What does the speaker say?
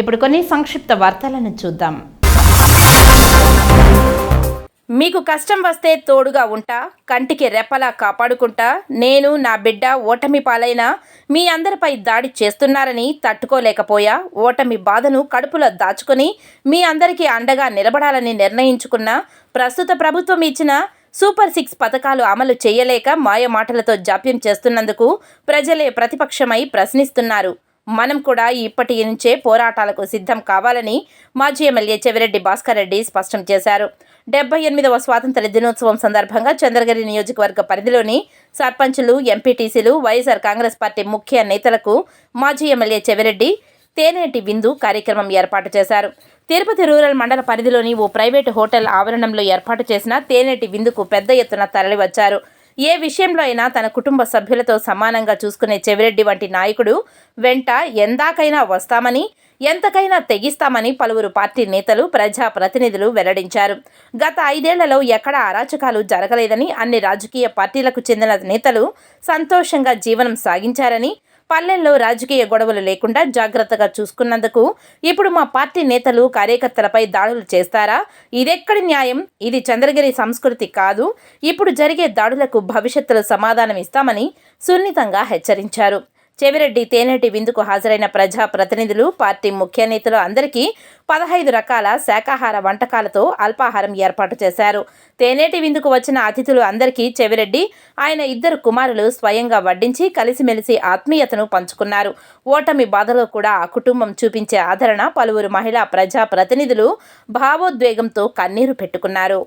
ఇప్పుడు కొన్ని సంక్షిప్త వార్తలను చూద్దాం. మీకు కష్టం వస్తే తోడుగా ఉంటా కంటికి రెప్పలా కాపాడుకుంటా నేను నా బిడ్డ ఓటమి పాలైన మీ అందరిపై దాడి చేస్తున్నారని తట్టుకోలేకపోయా ఓటమి బాధను కడుపులో దాచుకొని మీ అందరికీ అండగా నిలబడాలని నిర్ణయించుకున్న ప్రస్తుత ప్రభుత్వం ఇచ్చిన సూపర్ సిక్స్ పథకాలు అమలు చేయలేక మాయ మాటలతో జాప్యం చేస్తున్నందుకు ప్రజలే ప్రతిపక్షమై ప్రశ్నిస్తున్నారు. మనం కూడా ఇప్పటి నుంచే పోరాటాలకు సిద్ధం కావాలని మాజీ ఎమ్మెల్యే చెవిరెడ్డి భాస్కర్ రెడ్డి స్పష్టం చేశారు. డెబ్బై ఎనిమిదవ స్వాతంత్ర దినోత్సవం సందర్భంగా చంద్రగిరి నియోజకవర్గ పరిధిలోని సర్పంచులు ఎంపీటీసీలు వైఎస్ఆర్ కాంగ్రెస్ పార్టీ ముఖ్య నేతలకు మాజీ ఎమ్మెల్యే చెవిరెడ్డి తేనేటి విందు కార్యక్రమం ఏర్పాటు చేశారు. తిరుపతి రూరల్ మండల పరిధిలోని ఓ ప్రైవేటు హోటల్ ఆవరణంలో ఏర్పాటు చేసిన తేనేటి విందుకు పెద్ద ఎత్తున తరలివచ్చారు. ఏ విషయంలో అయినా తన కుటుంబ సభ్యులతో సమానంగా చూసుకునే చెవిరెడ్డి వంటి నాయకుడు వెంట ఎందాకైనా వస్తామని ఎంతకైనా తెగిస్తామని పలువురు పార్టీ నేతలు ప్రజా ప్రతినిధులు వెల్లడించారు. గత ఐదేళ్ళలో ఎక్కడా అరాచకాలు జరగలేదని అన్ని రాజకీయ పార్టీలకు చెందిన నేతలు సంతోషంగా జీవనం సాగించారని పల్లెల్లో రాజకీయ గొడవలు లేకుండా జాగ్రత్తగా చూసుకున్నందుకు ఇప్పుడు మా పార్టీ నేతలు కార్యకర్తలపై దాడులు చేస్తారా? ఇదెక్కడి న్యాయం? ఇది చంద్రగిరి సంస్కృతి కాదు. ఇప్పుడు జరిగే దాడులకు భవిష్యత్తులో సమాధానం ఇస్తామని సున్నితంగా హెచ్చరించారు. చెవిరెడ్డి తేనెటి విందుకు హాజరైన ప్రజా ప్రతినిధులు పార్టీ ముఖ్య నేతలు అందరికీ పదహైదు రకాల శాకాహార వంటకాలతో అల్పాహారం ఏర్పాటు చేశారు. తేనేటి విందుకు వచ్చిన అతిథులు అందరికీ చెవిరెడ్డి ఆయన ఇద్దరు కుమారులు స్వయంగా వడ్డించి కలిసిమెలిసి ఆత్మీయతను పంచుకున్నారు. ఓటమి బాధలో కూడా ఆ కుటుంబం చూపించే ఆదరణ పలువురు మహిళా ప్రజా ప్రతినిధులు భావోద్వేగంతో కన్నీరు పెట్టుకున్నారు.